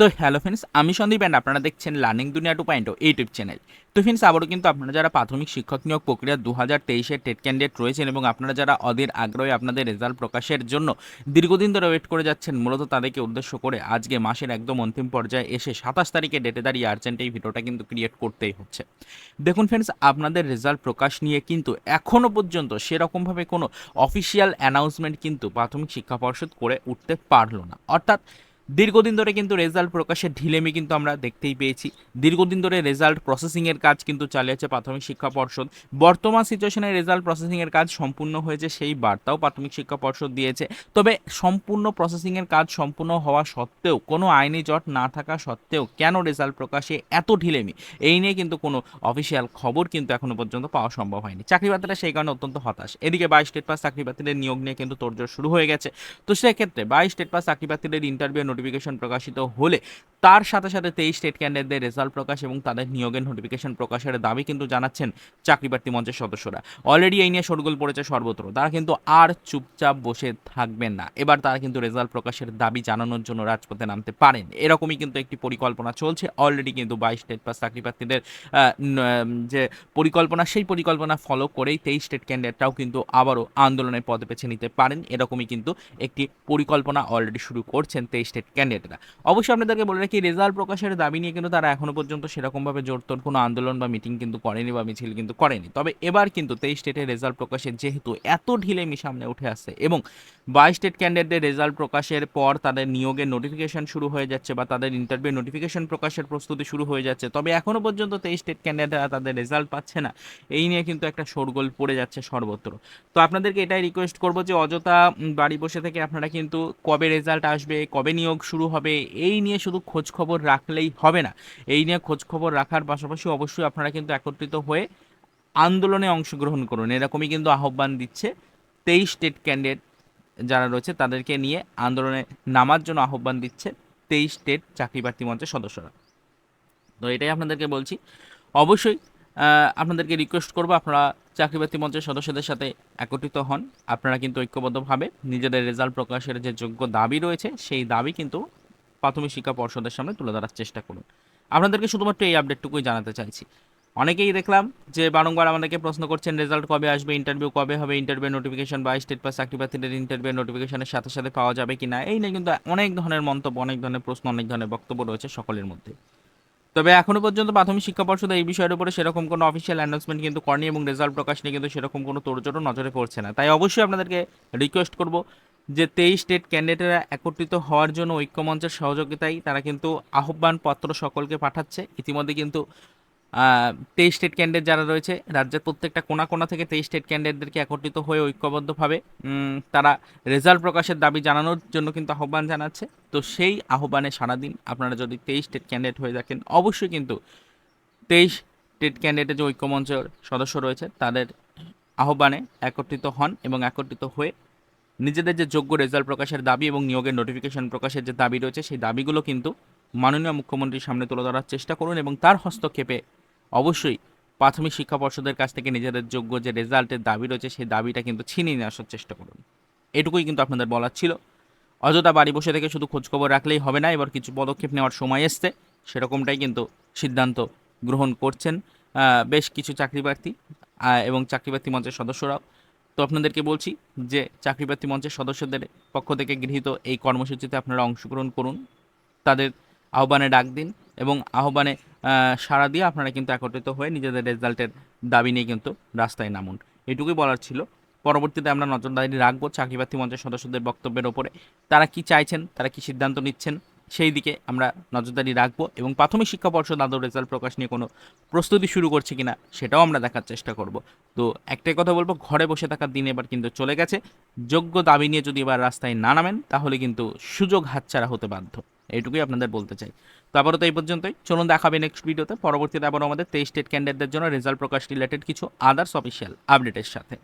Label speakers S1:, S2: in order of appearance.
S1: তো hello friends আমি Sandeep and আপনারা দেখছেন learning Duniya two point YouTube channel তো ফ্রেন্ডস আবারও কিন্তু আপনারা যারা প্রাথমিক শিক্ষক নিয়োগ প্রক্রিয়া দু হাজার তেইশের টেট ক্যান্ডিডেট রয়েছেন এবং আপনারা যারা অধীর আগ্রহে আপনাদের রেজাল্ট প্রকাশের জন্য দীর্ঘদিন ধরে ওয়েট করে যাচ্ছেন, মূলত তাদেরকে উদ্দেশ্য করে আজকে মাসের একদম অন্তিম পর্যায়ে এসে সাতাশ তারিখে ডেটে দাঁড়িয়ে আর্জেন্ট এই ভিডিওটা কিন্তু ক্রিয়েট করতেই হচ্ছে। দেখুন ফ্রেন্ডস আপনাদের রেজাল্ট প্রকাশ নিয়ে কিন্তু এখনও পর্যন্ত সেরকমভাবে কোনো অফিসিয়াল অ্যানাউন্সমেন্ট কিন্তু প্রাথমিক শিক্ষা পর্ষদ করে উঠতে পারল না। অর্থাৎ দীর্ঘদিন ধরে কিন্তু রেজাল্ট প্রকাশের ঢিলেমি কিন্তু আমরা দেখতেই পেয়েছি। দীর্ঘদিন ধরে রেজাল্ট প্রসেসিংয়ের কাজ কিন্তু চালিয়েছে প্রাথমিক শিক্ষা পর্ষদ। বর্তমান সিচুয়েশনে রেজাল্ট প্রসেসিংয়ের কাজ সম্পূর্ণ হয়েছে, সেই বার্তাও প্রাথমিক শিক্ষা পর্ষদ দিয়েছে। তবে সম্পূর্ণ প্রসেসিংয়ের কাজ সম্পূর্ণ হওয়া সত্ত্বেও, কোনো আইনি জট না থাকা সত্ত্বেও কেন রেজাল্ট প্রকাশে এত ঢিলেমি? এই নিয়ে কিন্তু কোনো অফিসিয়াল খবর কিন্তু এখনও পর্যন্ত পাওয়া সম্ভব হয়নি। চাকরি বাতিরা সেই কারণে অত্যন্ত হতাশ। এদিকে বাইশ স্টেট পাস চাকরি বাতিলের নিয়োগ নিয়ে কিন্তু তোড়জোড় শুরু হয়ে গেছে। তো সেক্ষেত্রে বাইশ স্টেট পাস চাকরি বাতিলের ইন্টারভিউ নোটিফিকেশন প্রকাশিত হলে তার সাথে সাথে তেইশ স্টেট ক্যান্ডিডেটদের রেজাল্ট প্রকাশ এবং তাদের নিয়োগের নোটিফিকেশন প্রকাশের দাবি কিন্তু জানাচ্ছেন চাকরি প্রার্থী মঞ্চের সদস্যরা। অলরেডি এই নিয়ে শোরগোল পড়েছে সর্বত্র। তারা কিন্তু আর চুপচাপ বসে থাকবেন না। এবার তারা কিন্তু রেজাল্ট প্রকাশের দাবি জানানোর জন্য রাজপথে নামতে পারেন। এরকমই কিন্তু একটি পরিকল্পনা চলছে। অলরেডি কিন্তু বাইশ স্টেট পাস চাকরি প্রার্থীদের যে পরিকল্পনা, সেই পরিকল্পনা ফলো করেই তেইশ স্টেট ক্যান্ডিডেটরাও কিন্তু আবারও আন্দোলনের পথে বেছে নিতে পারেন। এরকমই কিন্তু একটি পরিকল্পনা অলরেডি শুরু করছেন তেইশ স্টেট ক্যান্ডিডেটরা অবশ্যই আপনাদেরকে বলে রাখি রেজাল্ট প্রকাশের দাবি নিয়ে কিন্তু তারা এখনও পর্যন্ত সেরকমভাবে জোরতোর কোনো আন্দোলন বা মিটিং কিন্তু করেনি বা মিছিল কিন্তু করেনি। তবে এবার কিন্তু তেইশ স্টেটের রেজাল্ট প্রকাশের যেহেতু এত ঢিলেমি সামনে উঠে আসছে এবং বাইশ স্টেট ক্যান্ডিডেটদের রেজাল্ট প্রকাশের পর তাদের নিয়োগের নোটিফিকেশন শুরু হয়ে যাচ্ছে বা তাদের ইন্টারভিউ নোটিফিকেশন প্রকাশের প্রস্তুতি শুরু হয়ে যাচ্ছে, তবে এখনও পর্যন্ত তেইশ স্টেট ক্যান্ডিডেটরা তাদের রেজাল্ট পাচ্ছে না। এই নিয়ে কিন্তু একটা শোরগোল পড়ে যাচ্ছে সর্বত্র। তো আপনাদেরকে এটাই রিকোয়েস্ট করব যে অযথা বাড়ি বসে থেকে আপনারা কিন্তু কবে রেজাল্ট আসবে, কবে নিয়োগ শুরু হবে, এই নিয়ে শুধু খোঁজ খবর রাখলেই হবে না। এই নিয়ে খোঁজ খবর রাখার পাশাপাশি অবশ্যই আপনারা কিন্তু একত্রিত হয়ে আন্দোলনে অংশগ্রহণ করুন। এরকমই কিন্তু আহ্বান দিচ্ছে তেইশ স্টেট ক্যান্ডিডেট যারা রয়েছে, তাদেরকে নিয়ে আন্দোলনে নামার জন্য আহ্বান দিচ্ছে তেইশ স্টেট চাকরি প্রার্থী মঞ্চের সদস্যরা। তো এটাই আপনাদেরকে বলছি। অবশ্যই আপনাদেরকে রিকোয়েস্ট করব, আপনারা চাকরি প্রার্থী মঞ্চের সদস্যদের সাথে একত্রিত হন। আপনারা কিন্তু ঐক্যবদ্ধভাবে নিজেদের রেজাল্ট প্রকাশের যে যোগ্য দাবি রয়েছে, সেই দাবি কিন্তু প্রাথমিক শিক্ষা পর্ষদের সামনে তুলে ধরার চেষ্টা করুন। আপনাদেরকে শুধুমাত্র এই আপডেটটুকুই জানাতে চাইছি। অনেকেই দেখলাম যে বারংবার আমাদেরকে প্রশ্ন করছেন, রেজাল্ট কবে আসবে? ইন্টারভিউ কবে হবে? ইন্টারভিউ নোটিফিকেশন বা স্টেট পাস চাকরি প্রার্থীদের ইন্টারভিউ নোটিফিকেশনের সাথে সাথে পাওয়া যাবে কি না এই নিয়ে কিন্তু অনেক ধরনের মন্তব্য, অনেক ধরনের প্রশ্ন, অনেক ধরনের বক্তব্য রয়েছে সকলের মধ্যে। তবে এখনও পর্যন্ত প্রাথমিক শিক্ষা পর্ষদ এই বিষয়ের উপরে সেরকম কোনো অফিসিয়াল অ্যানাউন্সমেন্ট কিন্তু করেনি এবং রেজাল্ট প্রকাশ নিয়ে কিন্তু সেরকম কোনো তোড়জোড়ও নজরে পড়ছে না। তাই অবশ্যই আপনাদেরকে রিকোয়েস্ট করব যে তেইশ স্টেট ক্যান্ডিডেটরা একত্রিত হওয়ার জন্য ঐক্যমঞ্চের সহযোগিতায় তারা কিন্তু আহ্বান পত্র সকলকে পাঠাচ্ছে। ইতিমধ্যে কিন্তু তেইশ স্টেট ক্যান্ডিডেট যারা রয়েছে, রাজ্যের প্রত্যেকটা কোনা কোনা থেকে তেইশ স্টেট ক্যান্ডিডেটদেরকে একত্রিত হয়ে ঐক্যবদ্ধভাবে তারা রেজাল্ট প্রকাশের দাবি জানানোর জন্য কিন্তু আহ্বান জানাচ্ছে। তো সেই আহ্বানে সারা দিন আপনারা যদি তেইশ স্টেট ক্যান্ডিডেট হয়ে থাকেন, অবশ্যই কিন্তু তেইশ স্টেট ক্যান্ডিডেটের যে ঐক্যমঞ্চের সদস্য রয়েছে, তাদের আহ্বানে একত্রিত হন এবং একত্রিত হয়ে নিজেদের যে যোগ্য রেজাল্ট প্রকাশের দাবি এবং নিয়োগের নোটিফিকেশন প্রকাশের যে দাবি রয়েছে, সেই দাবিগুলো কিন্তু মাননীয় মুখ্যমন্ত্রীর সামনে তুলে ধরার চেষ্টা করুন এবং তার হস্তক্ষেপে অবশ্যই প্রাথমিক শিক্ষা পর্ষদের কাছ থেকে নিজেদের যোগ্য যে রেজাল্টের দাবি রয়েছে সেই দাবিটা কিন্তু ছিনিয়ে নিয়ে আসার চেষ্টা করুন। এটুকুই কিন্তু আপনাদের বলার ছিল। অযথা বাড়ি বসে থেকে শুধু খোঁজখবর রাখলেই হবে না এবার কিছু পদক্ষেপ নেওয়ার সময় এসছে। সেরকমটাই কিন্তু সিদ্ধান্ত গ্রহণ করছেন বেশ কিছু চাকরি প্রার্থী এবং চাকরি প্রার্থী মঞ্চের সদস্যরাও। তো আপনাদেরকে বলছি যে চাকরি প্রার্থী মঞ্চের সদস্যদের পক্ষ থেকে গৃহীত এই কর্মসূচিতে আপনারা অংশগ্রহণ করুন তাদের আহ্বানে ডাক দিন এবং আহ্বানে আহ, সাড়া দিয়ে আপনারা কিন্তু একত্রিত হয়ে নিজেদের রেজাল্টের দাবি নিয়ে কিন্তু রাস্তায় নামুন। এটুকুই বলার ছিল। পরবর্তীতে আমরা নজরদারি রাখব চাকরি প্রার্থী মঞ্চের সদস্যদের বক্তব্যের ওপরে। তারা কি চাইছেন, তারা কি সিদ্ধান্ত নিচ্ছেন, সেই দিকে আমরা নজরদারি রাখব এবং প্রাথমিক শিক্ষা পর্ষদ আদৌ রেজাল্ট প্রকাশ নিয়ে কোনো প্রস্তুতি শুরু করছে কিনা সেটাও আমরা দেখার চেষ্টা করব। তো একটাই কথা বলব, ঘরে বসে থাকার দিন এবার কিন্তু চলে গেছে। যোগ্য দাবি নিয়ে যদি এবার রাস্তায় না নামেন, তাহলে কিন্তু সুযোগ হাতছাড়া হতে বাধ্য। এইটুকুই আপনাদের বলতে চাই। তো আবারও তো এই পর্যন্তই। চলুন দেখাবে নেক্সট ভিডিওতে পরবর্তীতে আবারও আমাদের তেইশ স্টেট ক্যান্ডিডেটদের জন্য রেজাল্ট প্রকাশ রিলেটেড কিছু আদার্স অফিসিয়াল আপডেটের সাথে।